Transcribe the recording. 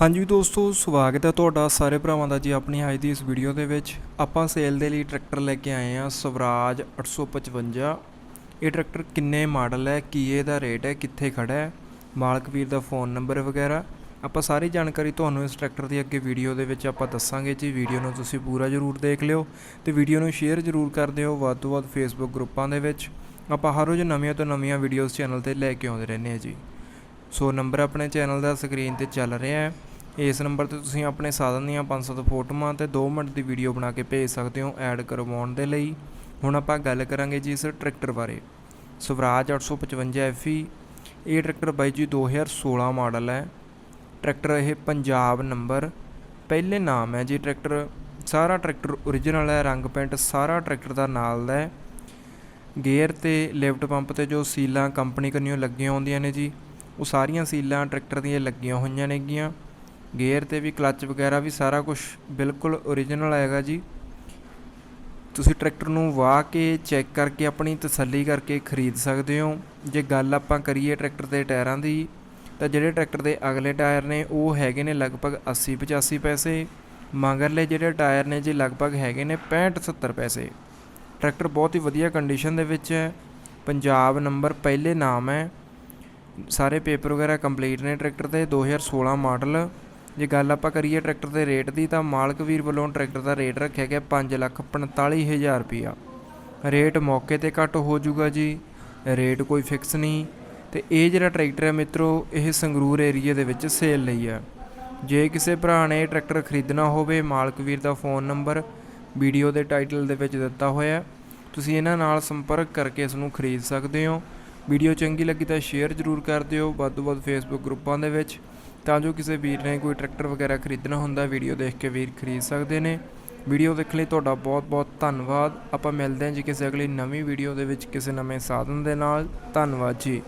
ਹਾਂਜੀ ਦੋਸਤੋ, ਸਵਾਗਤ ਹੈ ਤੁਹਾਡਾ ਸਾਰੇ ਭਰਾਵਾਂ ਦਾ ਜੀ ਆਪਣੀ ਅੱਜ ਦੀ ਇਸ ਵੀਡੀਓ ਦੇ ਵਿੱਚ। ਆਪਾਂ ਸੇਲ ਦੇ ਲਈ ਟਰੈਕਟਰ ਲੈ ਕੇ ਆਏ ਹਾਂ, ਸਵਰਾਜ 855 ਇਹ ਟਰੈਕਟਰ ਕਿੰਨੇ ਮਾਡਲ ਹੈ, ਕੀ ਇਹਦਾ ਰੇਟ ਹੈ, ਕਿੱਥੇ ਖੜਾ ਹੈ? ਮਾਲਕ ਵੀਰ ਦਾ ਫੋਨ ਨੰਬਰ ਵਗੈਰਾ। ਆਪਾਂ ਸਾਰੀ ਜਾਣਕਾਰੀ ਤੁਹਾਨੂੰ ਇਸ ਟਰੈਕਟਰ ਦੀ ਅੱਗੇ ਵੀਡੀਓ ਦੇ ਵਿੱਚ ਆਪਾਂ ਦੱਸਾਂਗੇ ਜੀ। ਵੀਡੀਓ ਨੂੰ ਤੁਸੀਂ ਪੂਰਾ ਜ਼ਰੂਰ ਦੇਖ ਲਿਓ ਤੇ ਵੀਡੀਓ ਨੂੰ ਸ਼ੇਅਰ ਜ਼ਰੂਰ ਕਰ ਦਿਓ ਵੱਧ ਤੋਂ ਵੱਧ ਫੇਸਬੁੱਕ ਗਰੁੱਪਾਂ ਦੇ ਵਿੱਚ। ਆਪਾਂ ਹਰ ਰੋਜ਼ ਨਵੀਆਂ ਤੋਂ ਨਵੀਆਂ ਵੀਡੀਓਜ਼ ਚੈਨਲ ਤੇ ਲੈ ਕੇ ਆਉਂਦੇ ਰਹਿੰਦੇ ਹਾਂ ਜੀ। ਸੋ ਨੰਬਰ ਆਪਣੇ ਚੈਨਲ ਦਾ ਸਕਰੀਨ ਤੇ ਚੱਲ ਰਿਹਾ ਹੈ। ਇਸ ਨੰਬਰ ਤੇ ਤੁਸੀਂ ਆਪਣੇ ਸਾਧਨ ਦੀਆਂ 500 ਫੋਟੋਆਂ ਤੇ 2 ਮਿੰਟ ਦੀ ਵੀਡੀਓ ਬਣਾ ਕੇ ਭੇਜ ਸਕਦੇ ਹੋ ਐਡ ਕਰਵਾਉਣ ਦੇ ਲਈ। ਹੁਣ ਆਪਾਂ ਗੱਲ ਕਰਾਂਗੇ ਜੀ ਇਸ ਟਰੈਕਟਰ ਬਾਰੇ। ਸਵਰਾਜ 855 FE ਇਹ ਟਰੈਕਟਰ ਬਾਈ ਜੀ 2016 ਮਾਡਲ ਹੈ। ਟਰੈਕਟਰ ਇਹ ਪੰਜਾਬ ਨੰਬਰ, ਪਹਿਲੇ ਨਾਮ ਹੈ ਜੀ ਟਰੈਕਟਰ। ਸਾਰਾ ਟਰੈਕਟਰ ਓਰੀਜਨਲ ਹੈ, ਰੰਗ ਪੈਂਟ ਸਾਰਾ ਟਰੈਕਟਰ ਦਾ ਨਾਲ ਦਾ ਹੈ। ਗੇਅਰ ਤੇ ਲਿਫਟ ਪੰਪ ਤੇ ਜੋ ਸੀਲਾਂ ਕੰਪਨੀ ਕੰਨਿਓ ਲੱਗੀਆਂ ਹੁੰਦੀਆਂ ਨੇ ਜੀ, ਉਹ ਸਾਰੀਆਂ ਸੀਲਾਂ ਟਰੈਕਟਰ ਦੀਆਂ ਲੱਗੀਆਂ ਹੋਈਆਂ ਨੇਗੀਆਂ। ਗੇਅਰ ਤੇ ਵੀ ਕਲੱਚ ਵਗੈਰਾ ਵੀ ਸਾਰਾ ਕੁਝ ਬਿਲਕੁਲ ਓਰੀਜਨਲ ਆਏਗਾ ਜੀ। ਤੁਸੀਂ ਟਰੈਕਟਰ ਨੂੰ ਵਾਹ ਕੇ ਚੈੱਕ ਕਰਕੇ ਆਪਣੀ ਤਸੱਲੀ ਕਰਕੇ ਖਰੀਦ ਸਕਦੇ ਹੋ। ਜੇ ਗੱਲ ਆਪਾਂ ਕਰੀਏ ਟਰੈਕਟਰ ਦੇ ਟਾਇਰਾਂ ਦੀ, ਤਾਂ ਜਿਹੜੇ ਟਰੈਕਟਰ ਦੇ ਅਗਲੇ ਟਾਇਰ ਨੇ, ਉਹ ਹੈਗੇ ਨੇ ਲਗਭਗ 80 85 ਪੈਸੇ। ਮਗਰਲੇ ਜਿਹੜੇ ਟਾਇਰ ਨੇ ਜੀ, ਲਗਭਗ ਹੈਗੇ ਨੇ 65 70 ਪੈਸੇ। ਟਰੈਕਟਰ ਬਹੁਤ ਹੀ ਵਧੀਆ ਕੰਡੀਸ਼ਨ ਦੇ ਵਿੱਚ ਹੈ। ਪੰਜਾਬ ਨੰਬਰ ਪਹਿਲੇ ਨਾਮ ਹੈ। ਸਾਰੇ ਪੇਪਰ ਵਗੈਰਾ ਕੰਪਲੀਟ ਨੇ ਟਰੈਕਟਰ ਦੇ 2016 ਮਾਡਲ। ਜੇ ਗੱਲ ਆਪਾਂ ਕਰੀਏ ਟਰੈਕਟਰ ਦੇ ਰੇਟ ਦੀ, ਤਾਂ ਮਾਲਕ ਵੀਰ ਵੱਲੋਂ ਟਰੈਕਟਰ ਦਾ ਰੇਟ ਰੱਖਿਆ ਗਿਆ 545000 ਰੁਪਿਆ ਰੇਟ ਮੌਕੇ ਤੇ ਘੱਟ ਹੋ ਜਾਊਗਾ ਜੀ, ਰੇਟ ਕੋਈ ਫਿਕਸ ਨਹੀਂ। ਤੇ ਇਹ ਜਿਹੜਾ ਟਰੈਕਟਰ ਹੈ ਮਿੱਤਰੋ, ਇਹ ਸੰਗਰੂਰ ਏਰੀਆ ਦੇ ਵਿੱਚ ਸੇਲ ਲਈ ਹੈ। ਜੇ ਕਿਸੇ ਭਰਾ ਨੇ ਇਹ ਟਰੈਕਟਰ ਖਰੀਦਣਾ ਹੋਵੇ, ਮਾਲਕ ਵੀਰ ਦਾ ਫੋਨ ਨੰਬਰ ਵੀਡੀਓ ਦੇ ਟਾਈਟਲ ਦੇ ਵਿੱਚ ਦਿੱਤਾ ਹੋਇਆ ਹੈ। ਤੁਸੀਂ ਇਹਨਾਂ ਨਾਲ ਸੰਪਰਕ ਕਰਕੇ ਇਸ ਨੂੰ ਖਰੀਦ ਸਕਦੇ ਹੋ। ਵੀਡੀਓ ਚੰਗੀ ਲੱਗੀ ਤਾਂ ਸ਼ੇਅਰ ਜ਼ਰੂਰ ਕਰ ਦਿਓ। ਵੱਧ ਤੋਂ ਵੱਧ ਫੇਸਬੁੱਕ ਗਰੁੱਪਾਂ ਦੇ ਵਿੱਚ ਤਾਂ ਜੋ ਕਿਸੇ ਵੀਰ ਨੇ ਕੋਈ ਟਰੈਕਟਰ ਵਗੈਰਾ ਖਰੀਦਣਾ ਹੁੰਦਾ, ਵੀਡੀਓ ਦੇਖ ਕੇ ਵੀਰ ਖਰੀਦ ਸਕਦੇ ਨੇ। ਵੀਡੀਓ ਦੇਖਣ ਲਈ ਤੁਹਾਡਾ ਬਹੁਤ ਬਹੁਤ ਧੰਨਵਾਦ। ਆਪਾਂ ਮਿਲਦੇ ਹਾਂ ਜੀ ਕਿਸੇ ਅਗਲੀ ਨਵੀਂ ਵੀਡੀਓ ਦੇ ਵਿੱਚ ਕਿਸੇ ਨਵੇਂ ਸਾਧਨ ਦੇ ਨਾਲ। ਧੰਨਵਾਦ ਜੀ।